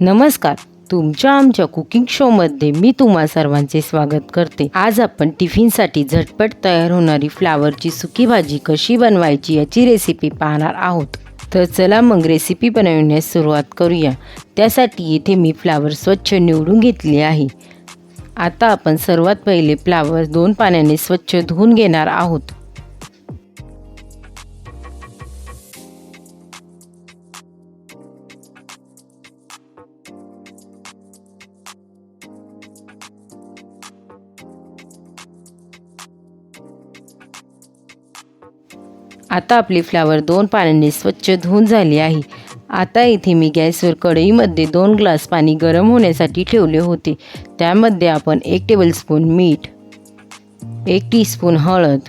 नमस्कार. तुमच्या आमच्या कुकिंग शोमध्ये मी तुम्हा सर्वांचे स्वागत करते. आज आपण टिफिनसाठी झटपट तयार होणारी फ्लावरची सुकी भाजी कशी बनवायची याची रेसिपी पाहणार आहोत. तर चला मग रेसिपी बनवण्यास सुरुवात करूया. त्यासाठी इथे मी फ्लावर स्वच्छ निवडून घेतली आहे. आता आपण सर्वात पहिले फ्लावर दोन पाण्याने स्वच्छ धुवून घेणार आहोत. आता आपली फ्लावर दोन पाण्याने स्वच्छ धुवून झाली आहे. आता इथे मी गॅसवर कढईमध्ये दोन ग्लास पाणी गरम होण्यासाठी ठेवले होते. त्यामध्ये आपण एक टेबलस्पून मीठ एक टीस्पून हळद.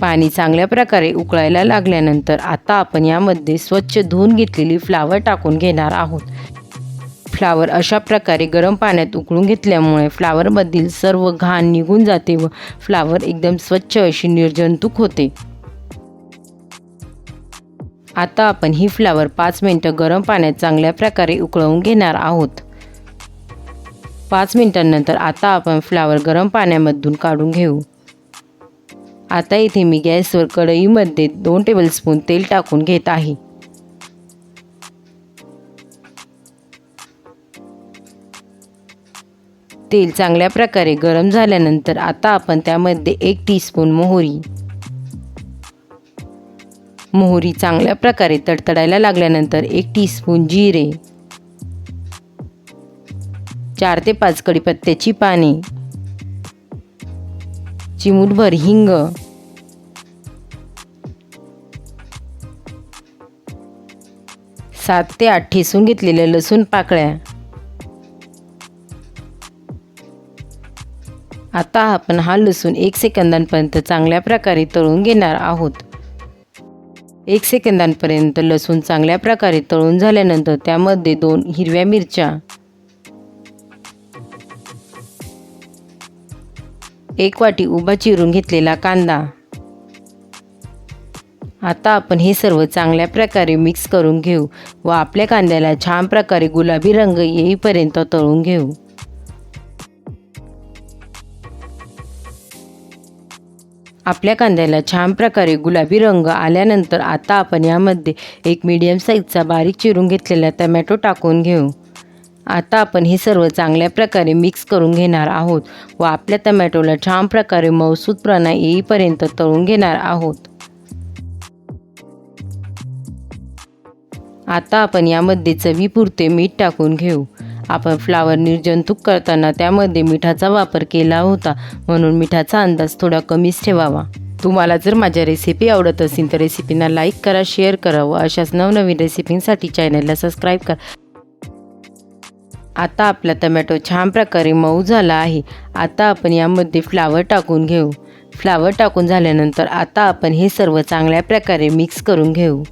पाणी चांगल्या प्रकारे उकळायला लागल्यानंतर आता आपण यामध्ये स्वच्छ धुवून घेतलेली फ्लावर टाकून घेणार आहोत. फ्लावर अशा प्रकारे गरम पाण्यात उकळून घेतल्यामुळे फ्लावरमधील सर्व घाण निघून जाते व फ्लावर एकदम स्वच्छ अशी निर्जंतुक होते. आता आपण ही फ्लावर पाच मिनटं गरम पाण्यात चांगल्या प्रकारे उकळवून घेणार आहोत. पाच मिनटांनंतर आता आपण फ्लावर गरम पाण्यामधून काढून घेऊ. आता इथे मी गॅसवर कढईमध्ये दोन टेबलस्पून तेल टाकून घेत आहे. तेल चांगल्या प्रकारे गरम झाल्यानंतर आता आपण त्यामध्ये एक टीस्पून मोहरी मोहरी चांगल्या प्रकारे तडतडायला लागल्यानंतर एक टीस्पून जिरे चार ते पाच कढीपत्त्याची पाने चिमूटभर हिंग सात ते आठ ठेसून घेतलेल्या लसूण पाकळ्या. आता आपण हा लसूण एक सेकंदांपर्यंत चांगल्या प्रकारे तळून घेणार आहोत. एक सेकंदांपर्यंत लसूण चांगल्या प्रकारे तळून झाल्यानंतर त्यामध्ये दोन हिरव्या मिरच्या एक वाटी उभा चिरून घेतलेला कांदा. आता आपण हे सर्व चांगल्या प्रकारे मिक्स करून घेऊ व आपल्या कांद्याला छान प्रकारे गुलाबी रंग येईपर्यंत तळून घेऊ. आपल्या कांद्याला छान प्रकारे गुलाबी रंग आल्यानंतर आता आपण यामध्ये एक मीडियम साईजचा बारीक चिरून घेतलेला टमॅटो टाकून घेऊ. आता आपण हे सर्व चांगल्या प्रकारे मिक्स करून घेणार आहोत व आपल्या टमॅटोला छान प्रकारे मौसूदपणा येईपर्यंत तळून घेणार आहोत. आता आपण यामध्ये चवीपुरते मीठ टाकून घेऊ. आपण फ्लावर निर्जंतुक करताना त्यामध्ये मिठाचा वापर केला होता. म्हणून मिठाचा अंदाज थोडा कमीच ठेवावा. तुम्हाला जर माझ्या रेसिपी आवडत असेल तर रेसिपीना लाईक करा शेअर करा व अशाच नवनवीन रेसिपींसाठी चॅनलला सबस्क्राईब करा. आता आपला टमॅटो छान प्रकारे मऊ झाला आहे. आता आपण यामध्ये फ्लावर टाकून घेऊ. फ्लावर टाकून झाल्यानंतर आता आपण हे सर्व चांगल्या प्रकारे मिक्स करून घेऊ.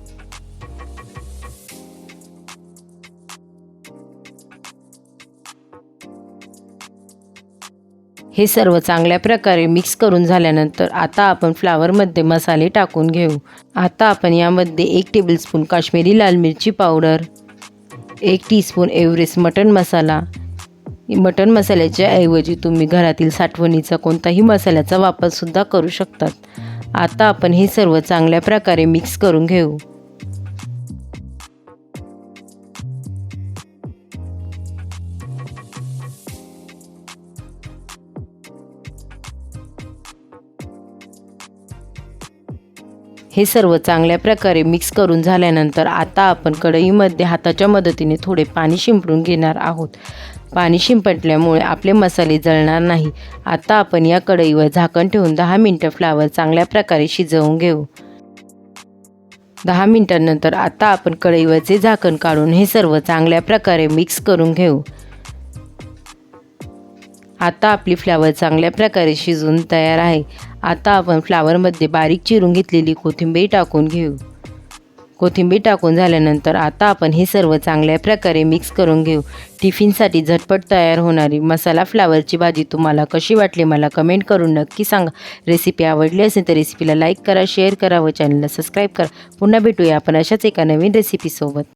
हे सर्व चांगल्या प्रकारे मिक्स करून झाल्यानंतर आता आपण फ्लावरमध्ये मसाले टाकून घेऊ. आता आपण यामध्ये एक टेबलस्पून काश्मीरी लाल मिरची पावडर एक टीस्पून एव्हरेस्ट मटण मसाला. मटण मसाल्याच्या ऐवजी तुम्ही घरातील साठवणीचा कोणताही मसाल्याचा वापरसुद्धा करू शकतात. आता आपण हे सर्व चांगल्या प्रकारे मिक्स करून घेऊ. हे सर्व चांगल्या प्रकारे मिक्स करून झाल्यानंतर आता आपण कढईमध्ये हाताच्या मदतीने थोडे पाणी शिंपडून घेणार आहोत. पाणी शिंपटल्यामुळे आपले मसाले जळणार नाही. आता आपण या कढईवर झाकण ठेवून दहा मिनटं फ्लावर चांगल्या प्रकारे शिजवून घेऊ. दहा मिनटांनंतर आता आपण कढईवरचे झाकण काढून हे सर्व चांगल्या प्रकारे मिक्स करून घेऊ. आता आपली फ्लावर चांगल्या प्रकारे शिजून तयार आहे. आता आपण फ्लावरमध्ये बारीक चिरून घेतलेली कोथिंबीर टाकून घेऊ. कोथिंबीर टाकून झाल्यानंतर आता आपण हे सर्व चांगल्या प्रकारे मिक्स करून घेऊ. टिफिनसाठी झटपट तयार होणारी मसाला फ्लावरची भाजी तुम्हाला कशी वाटली मला कमेंट करून नक्की सांगा. रेसिपी आवडली असेल तर रेसिपीला लाईक करा शेअर करा व चॅनलला सबस्क्राईब करा. पुन्हा भेटूया आपण अशाच एका नवीन रेसिपीसोबत